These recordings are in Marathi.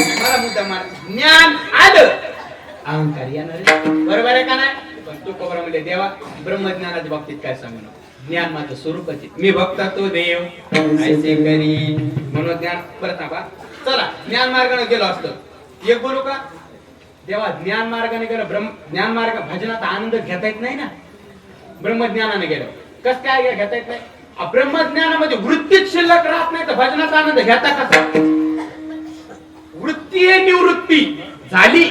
मला मुद्दा मार ज्ञान आलं. अहंकार येणार बरोबर आहे का नाही? पण तू कबरा म्हणजे देवा ब्रह्मज्ञानाच्या बाबतीत काय सांगू नको. ज्ञान माझं स्वरूपच मी भक्त तो देव. ऐसे करी. म्हणून ज्ञान परत ना बा चला ज्ञान मार्गाने गेलो असतो. एक बोलू का? देवा ज्ञान मार्गाने गेलो. ब्रह्म ज्ञान मार्ग भजनात आनंद घेता येत नाही ना? ब्रह्मज्ञानाने गेलो. कस काय घेता येत नाही? ब्रह्मज्ञानामध्ये वृत्तीच शिल्लक राहत नाही तर भजनाचा आनंद घेता कसा? झाली.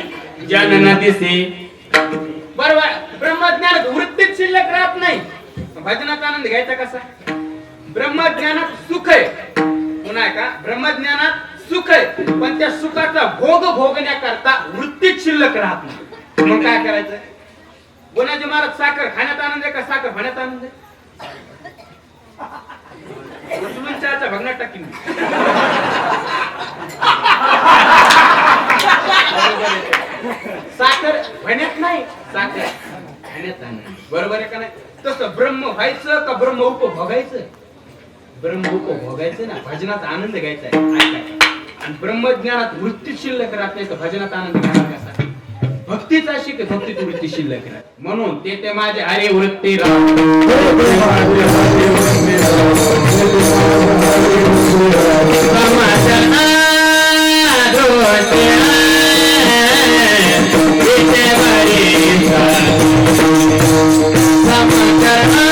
जनना दिसे. बरोबर. ब्रह्मज्ञानात वृत्तीत शिल्लक राहत नाही. भजनात आनंद घ्यायचा कसा? ब्रह्मज्ञानात सुख आहे. पुन्हा का ब्रह्मज्ञानात सुख आहे. पण त्या सुखाचा भोग भोगण्याकरता वृत्तीत शिल्लक राहत नाही. मग काय करायचं? गुणाजी महाराज साखर खाण्यात आनंद आहे का? साखर खाण्यात आनंद आहे. उचलून भगण्यात टाकीन मी. साखर भण्यात नाही साखर खाण्यात आनंद बरोबर आहे का नाही? तसं ब्रह्म व्हायचं का ब्रह्म उपभोगायचं? ब्रह्म उपभोगायचं ना भजनात आनंद घ्यायचा आहे. आणि ब्रह्मज्ञानात वृत्ती शिल्लक राहत नाही तर भजनात आनंद घेणार कसा भक्तीच अशी की भक्तीत वृत्ती शिल्लक राहत. म्हणून ते ते माझे हरे वृत्ती येते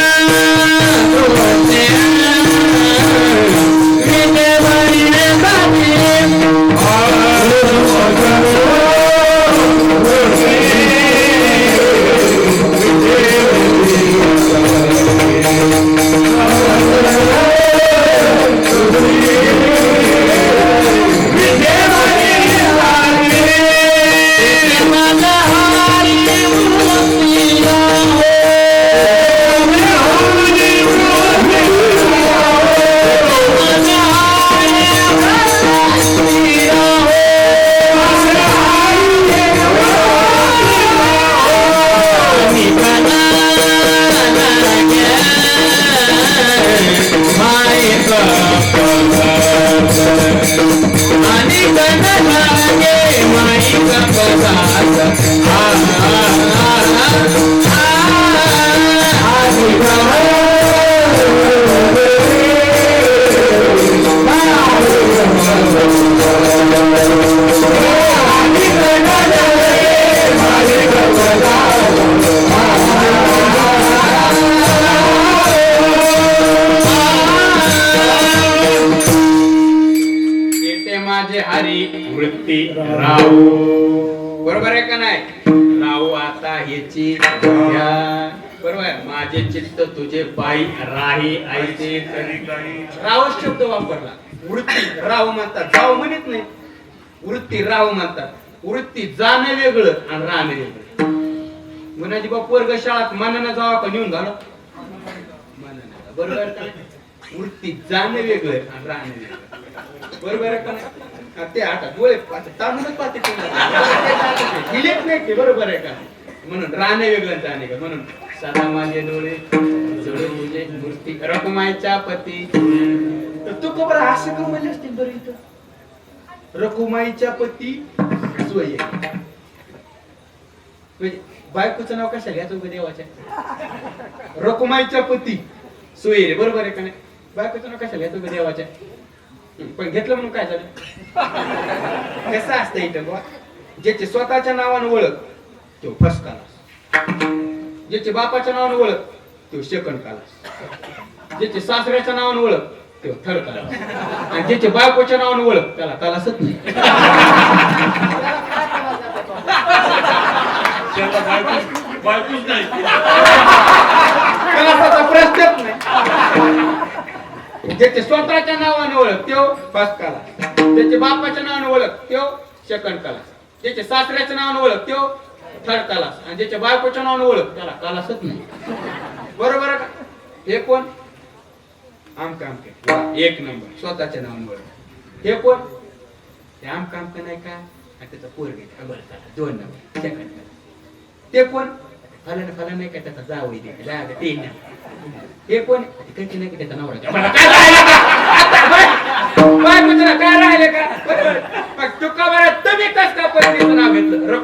माझे हरी वृत्ती राहू. बरोबर आहे का नाही? आता बरोबर? माझे चित्त तुझे पायी राही आईचे. तरी शब्द वापरला. वृत्ती राव म्हणतात. जाव म्हणत नाही. वृत्ती राव म्हणतात. वृत्ती जाणं वेगळं आणि राहणं वेगळं. मुनाजी बाप वर्ग शाळात मनानं जावा आपण येऊन घालो? मनानं. बरोबर का वृत्ती जाणं वेगळं आणि राहणं वेगळं. बरोबर का नाही? ते आता डोळे पाहते, तांदूळच पाहते ते. हिलेत नाही ते. बरोबर आहे का? म्हणून राणे वेगळं जाणे का म्हणून सदा माझे डोळे जोडे तुझे मूर्ती रकुमाईच्या पती. तर तू खबर असं का म्हणले असतील बरं इथं? रकुमाईच्या पती सोय म्हणजे बायकोचं नाव कशा घ्या उगा देवाच्या? रकुमाईच्या पती सोय रे बरोबर आहे का नाही? बायकोचं नाव कशा घ्या उगा देवाच्या? पण घेतलं म्हणून काय झालं? कसं असतं इथं बा ज्याचे स्वतःच्या नावानं ओळख तो फर्स्ट कालास ज्याचे बापाच्या नावानं ओळख तो सेकंड कालास ज्याचे सासऱ्याच्या नावानं ओळख तो थर्ड कालास आणि ज्याचे बायकोच्या नावानं ओळख त्याला कालासच नाही. बायकोच नाही क्लासाचा प्रश्नच नाही. ज्याचे स्वतःच्या नावाने ओळख त्यो फर्स्ट क्लास ज्याचे बापाच्या नावाने ओळख त्यो सेकंड क्लास ज्याचे सासऱ्याच्या नावाने ओळख त्यो थर्ड कालास आणि ज्याच्या बायकोच्या नावाने ओळख त्याला कालासच नाही. बरोबर का? हे कोण? आमका आमके. एक नंबर. स्वतःच्या नावाने ओळख हे कोण? ते आमका आमका नाही का? आणि त्याचा पोरगे बरं दोन नंबर. सेकंड ते कोण? फलन फलन नाही का त्याचा जावई दे जा ते हे कोण? कधी नाही का त्याचा नवरा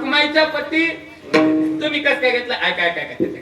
तुम्ही पती. तुम्ही कस काय घेतलं? ऐका काय काय